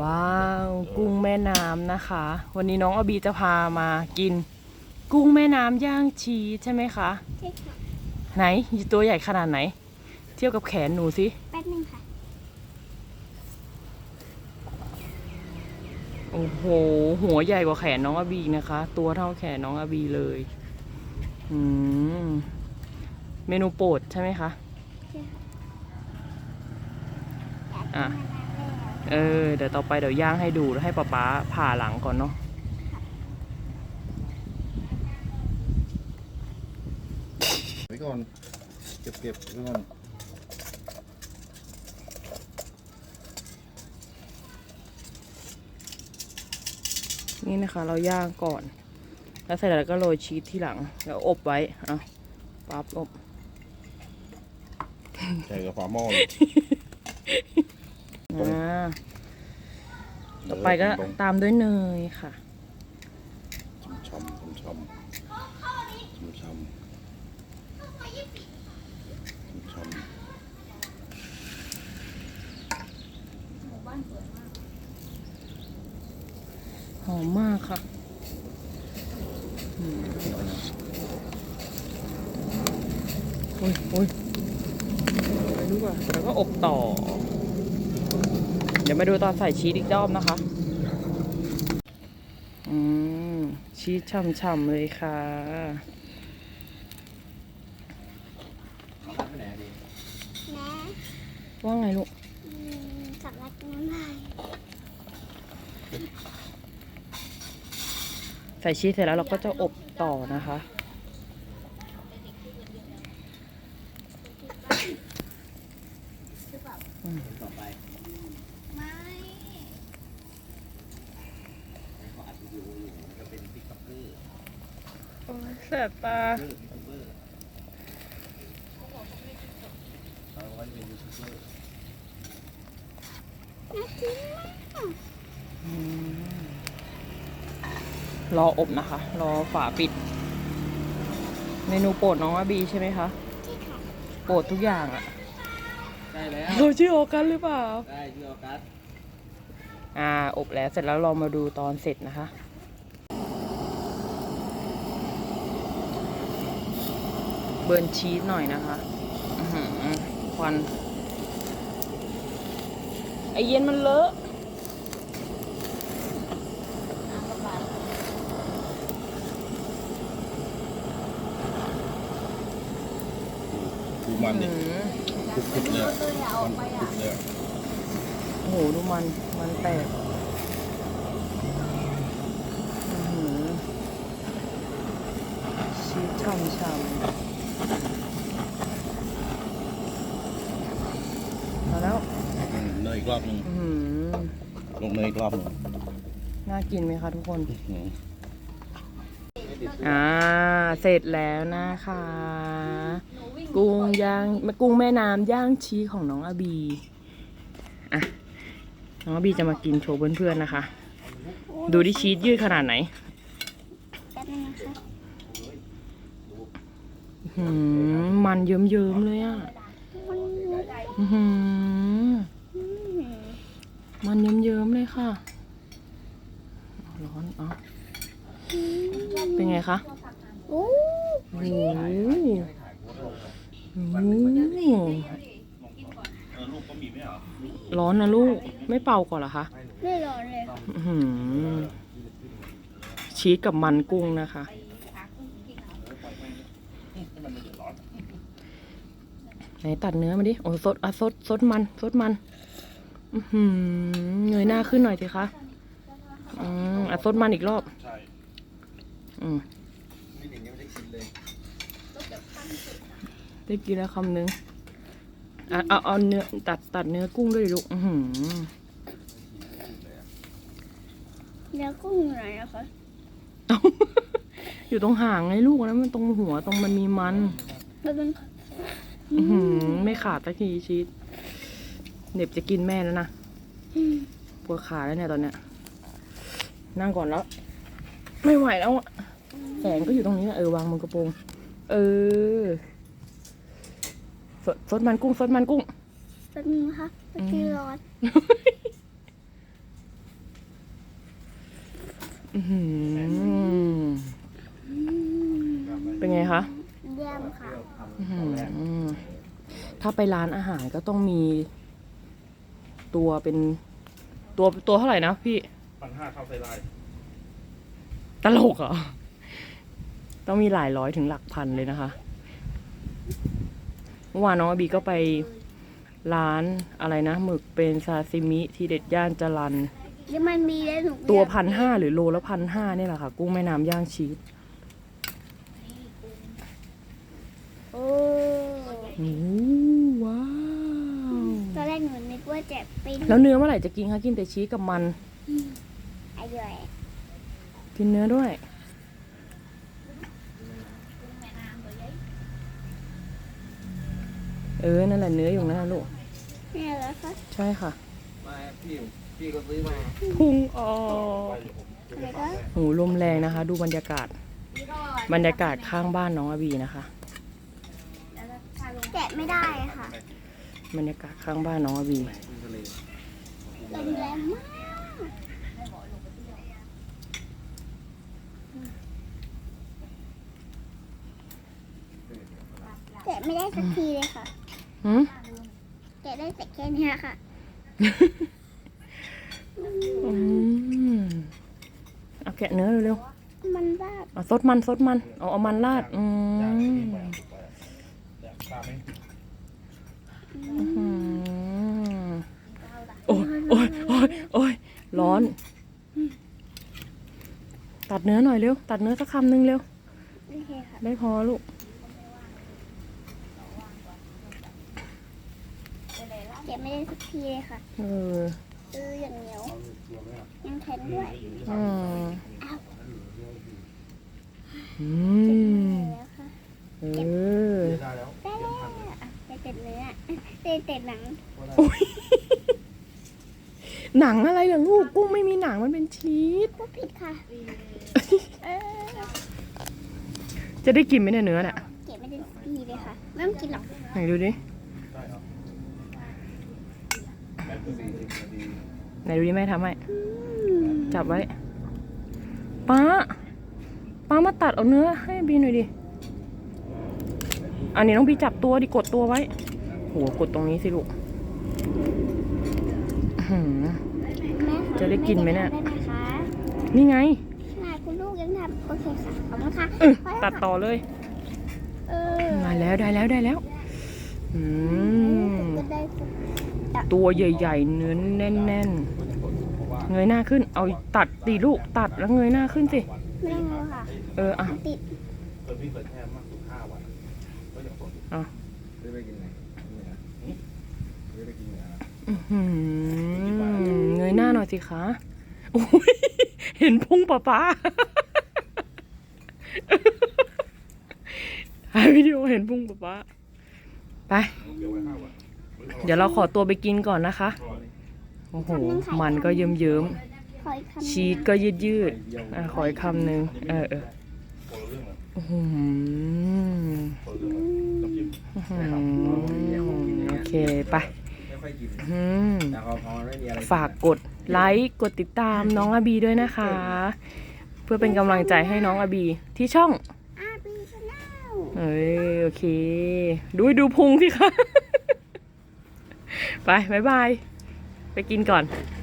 ว้าวกุ้งแม่น้ำนะคะ วันนี้น้องอบีจะพามากิน กุ้งแม่น้ำย่างชีสใช่ไหมคะใช่ค่ะไหนตัวใหญ่ขนาดไหน เทียบกับแขนหนูสิแป๊บนึงค่ะโอ้โหหัวใหญ่กว่าแขนน้องอบีนะคะ ตัวเท่าแขนน้องอบีเลยอืมเมนูโปรดใช่ไหมคะใช่ค่ะอะ เออ เดี๋ยวต่อไปเดี๋ยวย่างให้ดูแล้วให้ป๊าป๊าผ่าหลังก่อนเนาะไว้ก่อน เก็บเก็บไว้ก่อน นี่นะคะ เราย่างก่อน แล้วเสร็จแล้วก็โรยชีสที่หลัง แล้วอบไว้อะปั๊บอบ ใส่กับฝาหม้อเลย อ่า ต่อไปก็ตามด้วยเนยค่ะช้ำช้ำช้ำช้ำช้ำช้ำหอมมากค่ะอืมอุ้ยอุ้ยไปดูก่อนแล้วก็อบต่อ เดี๋ยวมาดูตอนใส่ชีสอีกรอบนะคะ อืม ชีสฉ่ำๆเลยค่ะแม่ว่าไงลูกอืมสับรักน้ำลายใส่ชีสเสร็จแล้วเราก็จะอบต่อนะคะ ไม่ โอ้ยแสบตารออบนะคะ รอฝาปิด เมนูโปรดน้องอาบีใช่ไหมคะใช่ค่ะโปรดทุกอย่างอะได้แล้ว เราชื่อโอกันหรือเปล่า ได้ที่ออกัส อ่า อบแล้วเสร็จแล้วเรามาดูตอนเสร็จนะคะ เบิร์นชีสหน่อยนะคะอื้อหือควัน ไอเย็นมันเลอะดูมันดิอื้อหือคุกคุกเลยมันคุกเลยโอ้โหดูมัน มันแตกอื้อหือชีสช่ำช่ำมาแล้ว อืมเนยอีกรอบหนึ่งอื้อหือลงเนยอีกรอบหนึ่งน่ากินไหมคะทุกคน อืมอ่า เสร็จแล้วนะคะ กุ้งย่างกุ้งแม่น้ำย่างชีสของน้องอาบี อะ น้องอาบีจะมากินโชว์เพื่อนๆนะคะ ดูดิชีสยืดขนาดไหนแป๊บนึงนะคะหืมมันเยิ้มๆเลยอะ มันอื้อหืออืม มันเยิ้มๆเลยค่ะ ร้อนอ๋อเป็นไงคะโอ้โหร้อนนะลูก ไม่เป่าก่อนเหรอคะ ไม่ร้อนเลยชีสกับมันกุ้งนะคะ ไหนตัดเนื้อมาดิ โอ้สดอะสดสดมันสดมัน เงยหน้าขึ้นหน่อยสิคะอืมอะสดมันอีกรอบ ใช่ อืมไม่ถึงยังไม่ได้กินเลยได้กินแล้วคำนึงอะเอาเอาเนื้อตัดตัดเนื้อกุ้งด้วยดิลูก อือหือแล้วกุ้งอยู่ไหนนะคะเอาอยู่ตรงหางไงลูกนะมันตรงหัวตรงมันมีมันแป๊บนึงค่ะอือหือไม่ขาดสักทีชีส เหน็บจะกินแม่แล้วนะอืมปวดขาแล้วเนี่ยตอนเนี้ย นั่งก่อนแล้ว ไม่ไหวแล้วอะแสงก็อยู่ตรงนี้นะเออวางบนกระโปรง เออสดสดมันกุ้งสดมันกุ้งแป๊บนึงนะคะเมื่อกี้ร้อนอื้อหือเป็นไงคะ เยี่ยมค่ะ อื้อหือถ้าไปร้านอาหารก็ต้องมี ตัวเป็นตัวตัวเท่าไหร่นะพี่พันห้าเข้าไซไลน์ตลกเหรอ ต้องมีหลายร้อยถึงหลักพันเลยนะคะ เมื่อวานน้องอบีก็ไปร้านอะไรนะหมึกเป็นซาซิมิที่เด็ดย่านจรันนี่มันมีแล้วหนูตัวพันห้าหรือโลละพันห้านี่แหละค่ะ กุ้งแม่น้ำย่างชีสโอ้โอ้ว้าว ตอนแรกหนู นึกว่าจะเป็นแล้วเนื้อเมื่อไหร่จะกินคะกินแต่ชีสกับมัน อร่อยกินเนื้อด้วย เออ นั่นแหละเนื้ออยู่นั่นนะลูก นี่แล้วค่ะใช่ค่ะมาพี่พี่ก็ซื้อมาพุ่งออกแล้วก็โหลมแรงนะคะ ดูบรรยากาศ บรรยากาศข้างบ้านน้องอาบีนะคะ แกะไม่ได้ค่ะ บรรยากาศข้างบ้านน้องอาบีแหมคุณทะ เลลมแรงมากแกะไม่ได้สักทีเลยค่ะ หืมแกะได้แต่แค่เนี้ยค่ะอืมเอาแกะเนื้อเร็วมันบ้าๆเอาซดมันซดมัน เอาเอามันราด อืม ตามไหม อืมโอ้ยโอ้ยโอ้ยโอ้ยร้ อน ตัดเนื้อหน่อยเร็ว ตัดเนื้อสักคำหนึ่งเร็วโอเคค่ะได้พอลูกแกะไม่ได้สักทีเลยค่ะ เออเอออย่างเหนียวยังแข็งด้วยอืมอืมแล้วค่ะเออได้แล้วได้แล้วอะได้แต่เนื้อได้แต่หนังโอ้ย หนังอะไรเหรอลูก กุ้งไม่มีหนังมันเป็นชีสก็ผิดค่ะ เออจะได้กินไหมเนี่ยเนื้อเนี่ยเก็บไม่ได้สักทีเลยค่ะ ไม่ต้องกินหรอกไหนดูดิได้ครับแป๊บสี่สิบนาทีไหนดูดิแม่ทำให้อืมจับไว้ป้าป้ามาตัดเอาเนื้อให้บีหน่อยดิอันนี้น้องบีจับตัวดิกดตัวไว้โหกดตรงนี้สิลูกอื้อหือแม่ขอ จะได้กินไหมเนี่ยได้ไหมคะนี่ไงใช่คุณลูกยังทำโอเคค่ะขอบคุณค่ะอื้อพอแล้วตัดค่ะต่อเลย เออมาแล้วได้แล้วได้แล้วอืมก็ได้สักตัวใหญ่ๆเนื้อแน่นๆเงยหน้าขึ้น เอาตัดตีลูกตัดแล้วเงยหน้าขึ้นสิ ไม่ต้องเอาค่ะ เอออะติดเปิดพี่เปิดแค่มากสุดห้าวันก็ยังสดซื้อไปกินไหนเนื้อซื้อไปกินเนื้ออื้อหือเง ยหน้าหน่อยสิคะโอ้ยเห็นพุงป้าป้าถ่ายวิดีโอเห็นพุงป้าป้าไปเดี๋ยวไว้ห้าวันเดี๋ยวเราขอตัวไปกินก่อนนะคะ โอ้โห มันก็เยิ้มเยิ้มขออีกคำหนึ่งๆชีสก็ยืดยืดๆอะขออีกคำหนึ่งเออเออคนละเรื่องเลยโอ้โหคนละเรื่องเลยน้ำจิ้มอื้อหือโอเค ไปไม่ค่อยกินอืมแต่พอพอไม่มีอะไรฝากกด ไลค์กดติดตามน้องอาบีด้วยนะคะ เพื่อเป็นกำลังใจให้น้องอาบีที่ช่องอาบีชาแนลเอ้ยโอเค ดูดูพุงสิคะ ไปบายบาย ไปกินก่อนบ